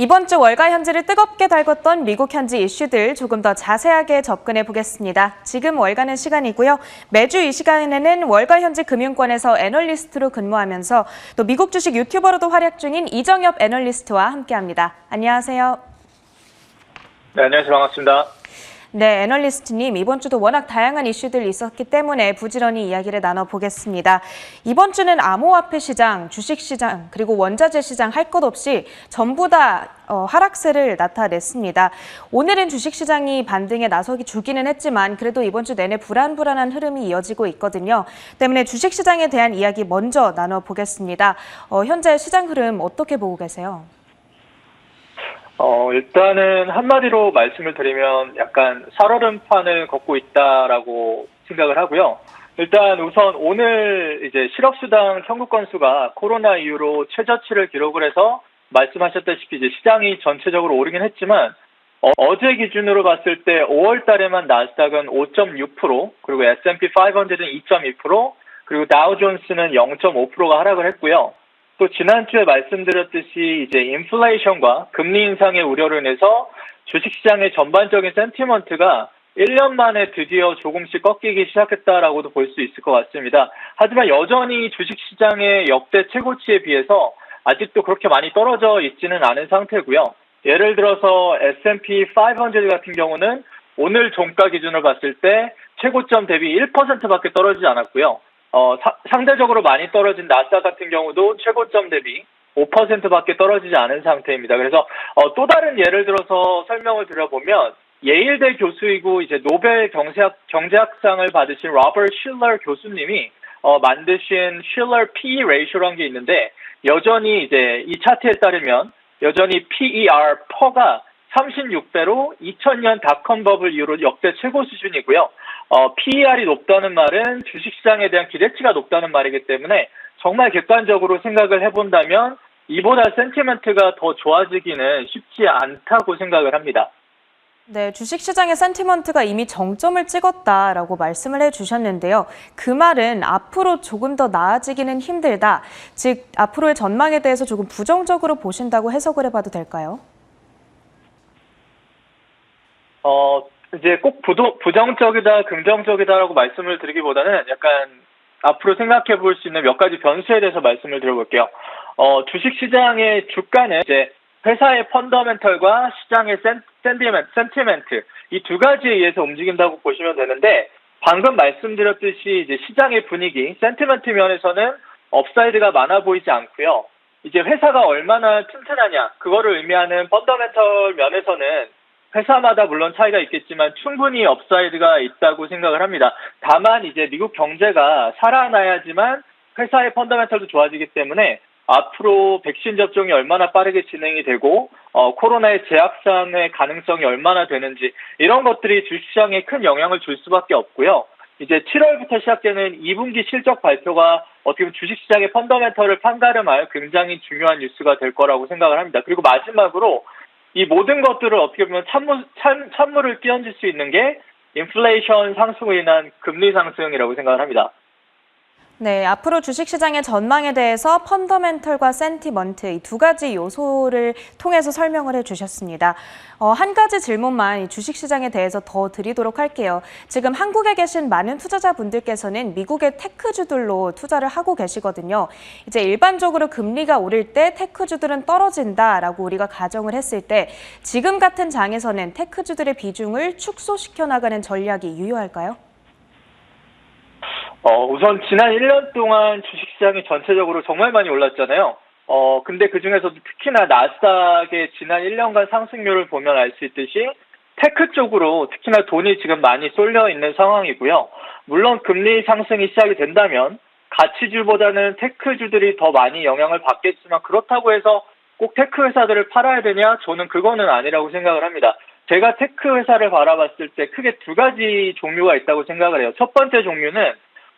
이번 주 월가 현지를 뜨겁게 달궜던 미국 현지 이슈들 조금 더 자세하게 접근해 보겠습니다. 지금 월가는 시간이고요. 매주 이 시간에는 월가 현지 금융권에서 애널리스트로 근무하면서 또 미국 주식 유튜버로도 활약 중인 이정엽 애널리스트와 함께합니다. 안녕하세요. 네, 안녕하세요. 반갑습니다. 네, 애널리스트님, 이번 주도 워낙 다양한 이슈들이 있었기 때문에 부지런히 이야기를 나눠보겠습니다. 이번 주는 암호화폐 시장, 주식 시장, 그리고 원자재 시장 할 것 없이 전부 다 어, 하락세를 나타냈습니다. 오늘은 주식 시장이 반등에 나서기 주기는 했지만 그래도 이번 주 내내 불안불안한 흐름이 이어지고 있거든요. 때문에 주식 시장에 대한 이야기 먼저 나눠보겠습니다. 어, 현재 시장 흐름 어떻게 보고 계세요? 어, 일단은 한마디로 말씀을 드리면 약간 살얼음판을 걷고 있다라고 생각을 하고요. 일단 우선 오늘 이제 실업수당 청구 건수가 코로나 이후로 최저치를 기록을 해서 말씀하셨다시피 이제 시장이 전체적으로 오르긴 했지만 어, 제 기준으로 봤을 때 5월 달에만 나스닥은 5.6% 그리고 S&P 500는 2.2% 그리고 다우존스는 0.5%가 하락을 했고요. 또 지난주에 말씀드렸듯이 이제 인플레이션과 금리 인상의 우려로 인해서 주식시장의 전반적인 센티먼트가 1년 만에 드디어 조금씩 꺾이기 시작했다라고도 볼 수 있을 것 같습니다. 하지만 여전히 주식시장의 역대 최고치에 비해서 아직도 그렇게 많이 떨어져 있지는 않은 상태고요. 예를 들어서 S&P 500 같은 경우는 오늘 종가 기준으로 봤을 때 최고점 대비 1%밖에 떨어지지 않았고요. 어, 사, 상대적으로 많이 떨어진 나스닥 같은 경우도 최고점 대비 5%밖에 떨어지지 않은 상태입니다. 그래서 어, 또 다른 예를 들어서 설명을 드려보면 예일대 교수이고 이제 노벨 경제학 경제학상을 받으신 로버트 슐러 교수님이 어, 만드신 슐러 P 레이쇼라는 게 있는데 여전히 이제 이 차트에 따르면 여전히 PER 퍼가 36배로 2000년 닷컴 버블 이후로 역대 최고 수준이고요. 어, PER이 높다는 말은 주식시장에 대한 기대치가 높다는 말이기 때문에 정말 객관적으로 생각을 해본다면 이보다 센티멘트가 더 좋아지기는 쉽지 않다고 생각을 합니다. 네, 주식시장의 센티먼트가 이미 정점을 찍었다라고 말씀을 해주셨는데요. 그 말은 앞으로 조금 더 나아지기는 힘들다. 즉, 앞으로의 전망에 대해서 조금 부정적으로 보신다고 해석을 해봐도 될까요? 어, 이제 꼭 부도, 부정적이다, 긍정적이다라고 말씀을 드리기보다는 약간 앞으로 생각해 볼 수 있는 몇 가지 변수에 대해서 말씀을 드려볼게요. 어, 주식 시장의 주가는 이제 회사의 펀더멘털과 시장의 센, 센티멘트, 센티멘트 이 두 가지에 의해서 움직인다고 보시면 되는데 방금 말씀드렸듯이 이제 시장의 분위기, 센티멘트 면에서는 업사이드가 많아 보이지 않고요. 이제 회사가 얼마나 튼튼하냐 그거를 의미하는 펀더멘털 면에서는 회사마다 물론 차이가 있겠지만 충분히 업사이드가 있다고 생각을 합니다. 다만 이제 미국 경제가 살아나야지만 회사의 펀더멘털도 좋아지기 때문에 앞으로 백신 접종이 얼마나 빠르게 진행이 되고 어, 코로나의 재확산의 가능성이 얼마나 되는지 이런 것들이 주식시장에 큰 영향을 줄 수밖에 없고요. 이제 7월부터 시작되는 2분기 실적 발표가 어떻게 보면 주식시장의 펀더멘털을 판가름할 굉장히 중요한 뉴스가 될 거라고 생각을 합니다. 그리고 마지막으로 이 모든 것들을 어떻게 보면 찬물, 찬, 찬물을 끼얹을 수 있는 게 인플레이션 상승으로 인한 금리 상승이라고 생각을 합니다. 네, 앞으로 주식시장의 전망에 대해서 펀더멘털과 센티먼트 이 두 가지 요소를 통해서 설명을 해주셨습니다. 어, 한 가지 질문만 이 주식시장에 대해서 더 드리도록 할게요. 지금 한국에 계신 많은 투자자분들께서는 미국의 테크주들로 투자를 하고 계시거든요. 이제 일반적으로 금리가 오를 때 테크주들은 떨어진다라고 우리가 가정을 했을 때 지금 같은 장에서는 테크주들의 비중을 축소시켜 나가는 전략이 유효할까요? 어, 우선 지난 1년 동안 주식시장이 전체적으로 정말 많이 올랐잖아요. 어, 근데 그 중에서도 특히나 나스닥의 지난 1년간 상승률을 보면 알 수 있듯이 테크 쪽으로 특히나 돈이 지금 많이 쏠려 있는 상황이고요. 물론 금리 상승이 시작이 된다면 가치주보다는 테크주들이 더 많이 영향을 받겠지만 그렇다고 해서 꼭 테크 회사들을 팔아야 되냐? 저는 그거는 아니라고 생각을 합니다. 제가 테크 회사를 바라봤을 때 크게 두 가지 종류가 있다고 생각을 해요. 첫 번째 종류는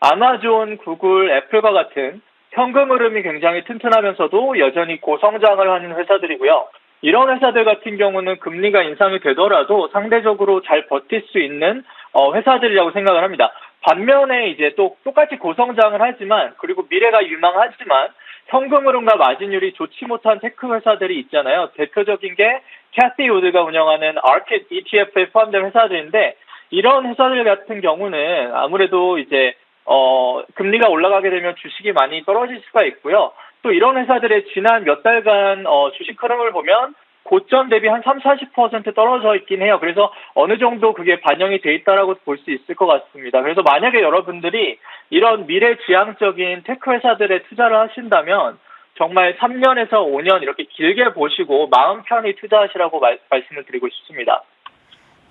아마존, 구글, 애플과 같은 현금 흐름이 굉장히 튼튼하면서도 여전히 고성장을 하는 회사들이고요. 이런 회사들 같은 경우는 금리가 인상이 되더라도 상대적으로 잘 버틸 수 있는 어, 회사들이라고 생각을 합니다. 반면에 이제 또 똑같이 고성장을 하지만 그리고 미래가 유망하지만 현금 흐름과 마진율이 좋지 못한 테크 회사들이 있잖아요. 대표적인 게 캐시 우드가 운영하는 아켓 ETF에 포함된 회사들인데 이런 회사들 같은 경우는 아무래도 이제 어 금리가 올라가게 되면 주식이 많이 떨어질 수가 있고요. 또 이런 회사들의 지난 몇 달간 어 주식 흐름을 보면 고점 대비 한 3, 40% 떨어져 있긴 해요. 그래서 어느 정도 그게 반영이 돼 있다라고 볼 수 있을 것 같습니다. 그래서 만약에 여러분들이 이런 미래지향적인 테크 회사들에 투자를 하신다면 정말 3년에서 5년 이렇게 길게 보시고 마음 편히 투자하시라고 말, 말씀을 드리고 싶습니다.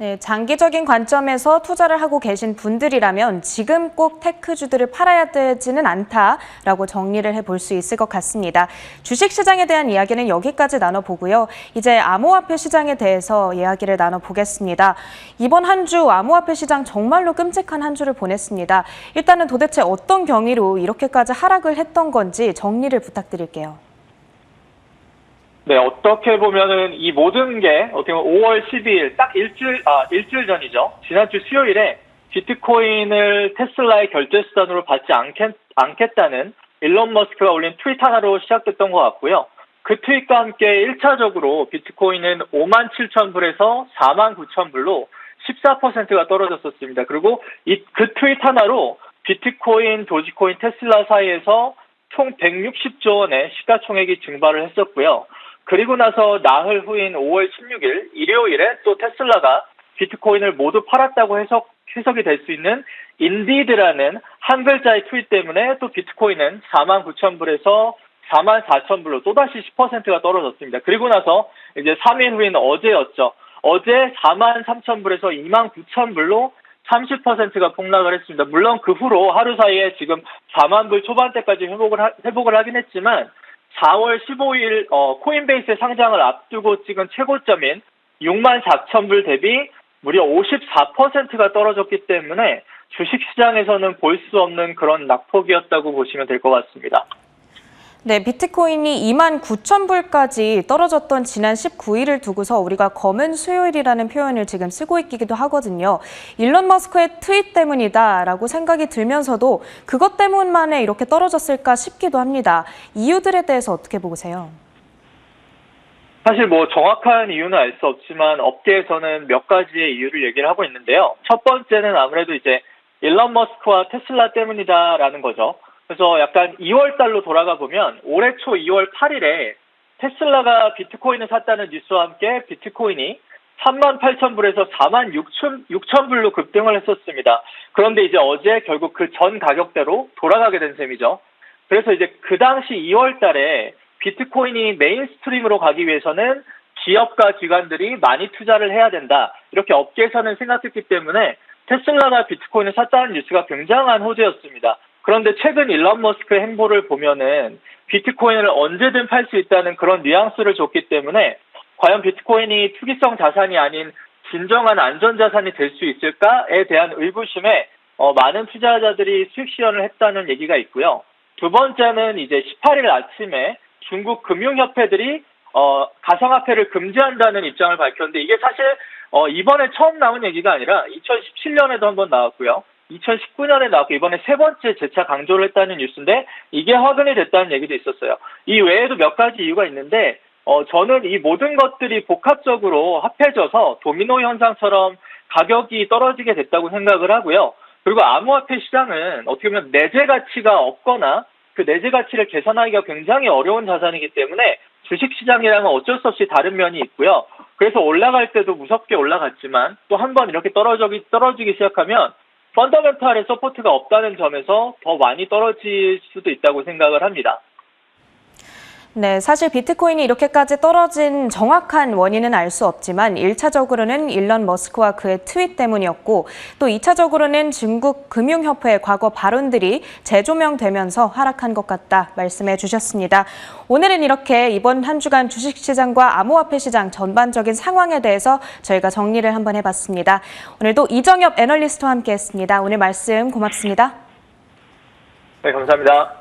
네, 장기적인 관점에서 투자를 하고 계신 분들이라면 지금 꼭 테크주들을 팔아야 되지는 않다라고 정리를 해볼 수 있을 것 같습니다. 주식시장에 대한 이야기는 여기까지 나눠보고요. 이제 암호화폐 시장에 대해서 이야기를 나눠보겠습니다. 이번 한 주 암호화폐 시장 정말로 끔찍한 한 주를 보냈습니다. 일단은 도대체 어떤 경위로 이렇게까지 하락을 했던 건지 정리를 부탁드릴게요. 네, 어떻게 보면은 이 모든 게 어떻게 보면 5월 12일 딱 일주일 아 일주일 전이죠. 지난주 수요일에 비트코인을 테슬라의 결제 수단으로 받지 않겠, 않겠다는 일론 머스크가 올린 트윗 하나로 시작됐던 것 같고요. 그 트윗과 함께 1차적으로 비트코인은 5만 7천 불에서 4만 9천 불로 14%가 떨어졌었습니다. 그리고 이 그 트윗 하나로 비트코인, 도지코인, 테슬라 사이에서 총 160조 원의 시가총액이 증발을 했었고요. 그리고 나서 나흘 후인 5월 16일 일요일에 또 테슬라가 비트코인을 모두 팔았다고 해석 해석이 될 수 있는 인디드라는 한 글자의 트윗 때문에 또 비트코인은 4만 9천 불에서 4만 4천 불로 또다시 10%가 떨어졌습니다. 그리고 나서 이제 3일 후인 어제였죠. 어제 4만 3천 불에서 2만 9천 불로 30%가 폭락을 했습니다. 물론 그 후로 하루 사이에 지금 4만 불 초반대까지 회복을 하, 회복을 하긴 했지만 4월 15일 어, 코인베이스의 상장을 앞두고 찍은 최고점인 6만 4천 불 대비 무려 54%가 떨어졌기 때문에 주식시장에서는 볼 수 없는 그런 낙폭이었다고 보시면 될 것 같습니다. 네, 비트코인이 2만 9천 불까지 떨어졌던 지난 19일을 두고서 우리가 검은 수요일이라는 표현을 지금 쓰고 있기도 하거든요. 일론 머스크의 트윗 때문이다라고 생각이 들면서도 그것 때문만에 이렇게 떨어졌을까 싶기도 합니다. 이유들에 대해서 어떻게 보세요? 사실 뭐 정확한 이유는 알 수 없지만 업계에서는 몇 가지의 이유를 얘기를 하고 있는데요. 첫 번째는 아무래도 이제 일론 머스크와 테슬라 때문이다라는 거죠. 그래서 약간 2월 달로 돌아가 보면 올해 초 2월 8일에 테슬라가 비트코인을 샀다는 뉴스와 함께 비트코인이 3만 8천 불에서 4만 6천, 6천 불로 급등을 했었습니다. 그런데 이제 어제 결국 그 전 가격대로 돌아가게 된 셈이죠. 그래서 이제 그 당시 2월 달에 비트코인이 메인스트림으로 가기 위해서는 기업과 기관들이 많이 투자를 해야 된다. 이렇게 업계에서는 생각했기 때문에 테슬라가 비트코인을 샀다는 뉴스가 굉장한 호재였습니다. 그런데 최근 일론 머스크의 행보를 보면은 비트코인을 언제든 팔 수 있다는 그런 뉘앙스를 줬기 때문에 과연 비트코인이 투기성 자산이 아닌 진정한 안전자산이 될 수 있을까에 대한 의구심에 어, 많은 투자자들이 수익 실현을 했다는 얘기가 있고요. 두 번째는 이제 18일 아침에 중국 금융협회들이 어, 가상화폐를 금지한다는 입장을 밝혔는데 이게 사실 어, 이번에 처음 나온 얘기가 아니라 2017년에도 한번 나왔고요. 2019년에 나왔고 이번에 세 번째 재차 강조를 했다는 뉴스인데 이게 확인이 됐다는 얘기도 있었어요. 이 외에도 몇 가지 이유가 있는데 어, 저는 이 모든 것들이 복합적으로 합해져서 도미노 현상처럼 가격이 떨어지게 됐다고 생각을 하고요. 그리고 암호화폐 시장은 어떻게 보면 내재 가치가 없거나 그 내재 가치를 계산하기가 굉장히 어려운 자산이기 때문에 주식 시장이랑은 어쩔 수 없이 다른 면이 있고요. 그래서 올라갈 때도 무섭게 올라갔지만 또 한 번 이렇게 떨어지기, 떨어지기 시작하면 펀더멘탈의 서포트가 없다는 점에서 더 많이 떨어질 수도 있다고 생각을 합니다. 네, 사실 비트코인이 이렇게까지 떨어진 정확한 원인은 알 수 없지만 1차적으로는 일론 머스크와 그의 트윗 때문이었고 또 2차적으로는 중국 금융협회의 과거 발언들이 재조명되면서 하락한 것 같다 말씀해 주셨습니다. 오늘은 이렇게 이번 한 주간 주식시장과 암호화폐 시장 전반적인 상황에 대해서 저희가 정리를 한번 해봤습니다. 오늘도 이정엽 애널리스트와 함께했습니다. 오늘 말씀 고맙습니다. 네, 감사합니다.